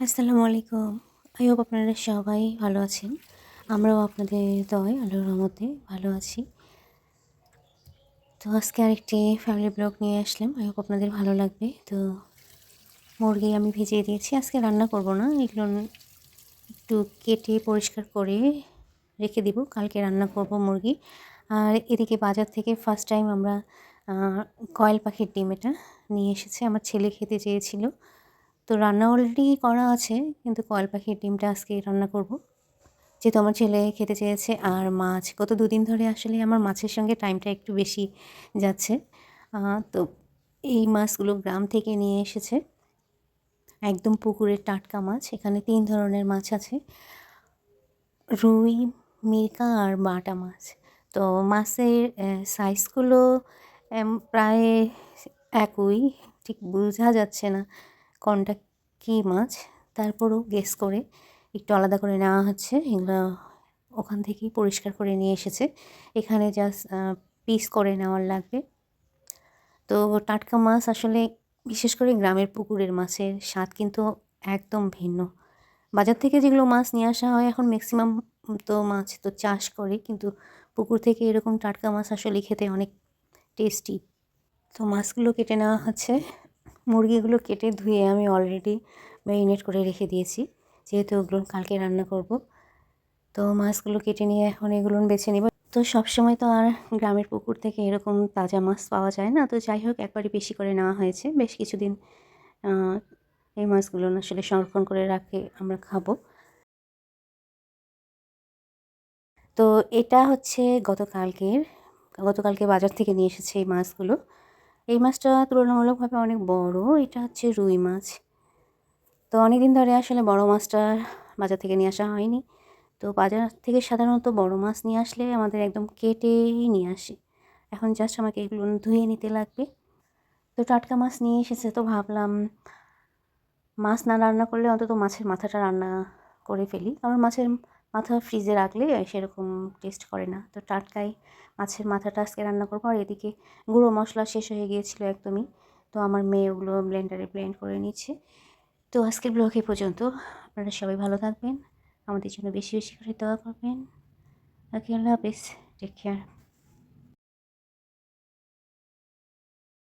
আসসালামু আলাইকুম। I hope আপনারা সবাই ভালো আছেন। আমরাও আপনাদের দয় আল্লাহর রহমতে ভালো আছি। তো আজকে আরেকটি ফ্যামিলি ব্লগ নিয়ে আসলাম। আই হোপ আপনাদের ভালো লাগবে। তো মুরগি আমি ভিজিয়ে দিয়েছি। আজকে রান্না করব না। এগুলো একটু কেটে পরিষ্কার করে রেখে দিব। কালকে রান্না করব মুরগি। আর এদিকে বাজার থেকে ফার্স্ট টাইম আমরা কয়েল পাখির ডিম এটা নিয়ে এসেছে। আমার ছেলে খেতে চেয়েছিল। তো রান্না অলরেডি করা আছে, কিন্তু কয়েল পাখির ডিমটা আজকে রান্না করব। যেহেতু আমার ছেলে খেতে চেয়েছে, আর মাছ, গত দুদিন ধরে আসলে আমার মাছের সঙ্গে টাইমটা একটু বেশি যাচ্ছে। তো এই মাছগুলো গ্রাম থেকে নিয়ে এসেছে। একদম পুকুরের টাটকা মাছ, এখানে তিন ধরনের মাছ আছে। রুই, মিরকা আর বাটা মাছ। তো মাছের সাইজগুলো প্রায় একই, ঠিক বোঝা যাচ্ছে না। কোনটা কী মাছ? তারপরও গেস করে একটু আলাদা করে নেওয়া হচ্ছে। এগুলো ওখান থেকেই পরিষ্কার করে নিয়ে এসেছে। এখানে জাস্ট পিস করে নেওয়ার লাগবে। তো টাটকা মাছ আসলে বিশেষ করে গ্রামের পুকুরের মাছের স্বাদ কিন্তু একদম ভিন্ন। বাজার থেকে যেগুলো মাছ নিয়ে আসা হয়, এখন ম্যাক্সিমাম তো মাছ তো চাষ করে, কিন্তু পুকুর থেকে এরকম টাটকা মাছ আসলে খেতে অনেক টেস্টি তো মাছগুলো কেটে নেওয়া হচ্ছে। মুরগিগুলো কেটে ধুয়ে আমি অলরেডি ম্যারিনেট করে রেখে দিয়েছি। যেহেতু ওগুলো কালকে রান্না করব, তো মাছগুলো কেটে নিয়ে এখন এগুলো বেছে নিব। তো সবসময় তো আর গ্রামের পুকুর থেকে এরকম তাজা মাছ পাওয়া যায় না। তো যাই হোক, একবারই বেশি করে নেওয়া হয়েছে। বেশ কিছুদিন এই মাছগুলো আসলে সংরক্ষণ করে রাখে আমরা খাব। তো এটা হচ্ছে গতকালকের, গতকালকে বাজার থেকে নিয়ে এসেছে এই মাছগুলো। এই মাছটা তুলনামূলকভাবে অনেক বড়, এটা হচ্ছে রুই মাছ। তো অনেক দিন ধরে আসলে বড় মাছটা বাজার থেকে নিয়ে আসা হয়নি। তো বাজার থেকে সাধারণত বড় মাছ নিয়ে আসলে আমাদের একদম কেটেই নিয়ে আসে। এখন জাস্ট আমাকে এগুলো ধুয়ে নিতে লাগবে। তো টাটকা মাছ নিয়ে এসেছে তো ভাবলাম, মাছ না রান্না করলে অন্তত মাছের মাথাটা রান্না করে ফেলি। কারণ মাছের মাথা ফ্রিজে রাখলে সেরকম টেস্ট করে না। তো টাটকাই মাছের মাথাটা আজকে রান্না করব আর এদিকে গুঁড়ো মশলা শেষ হয়ে গিয়েছিল একদমই। তো আমার মেয়ে ওগুলো ব্লেন্ডারে ব্লেন্ড করে নিচ্ছে। তো আজকের ব্লগ এ পর্যন্ত। আপনারা সবাই ভালো থাকবেন। আমাদের জন্য বেশি বেশি করে দেওয়া করবেন। ওকে আল্লাহ হাফিজ। Take care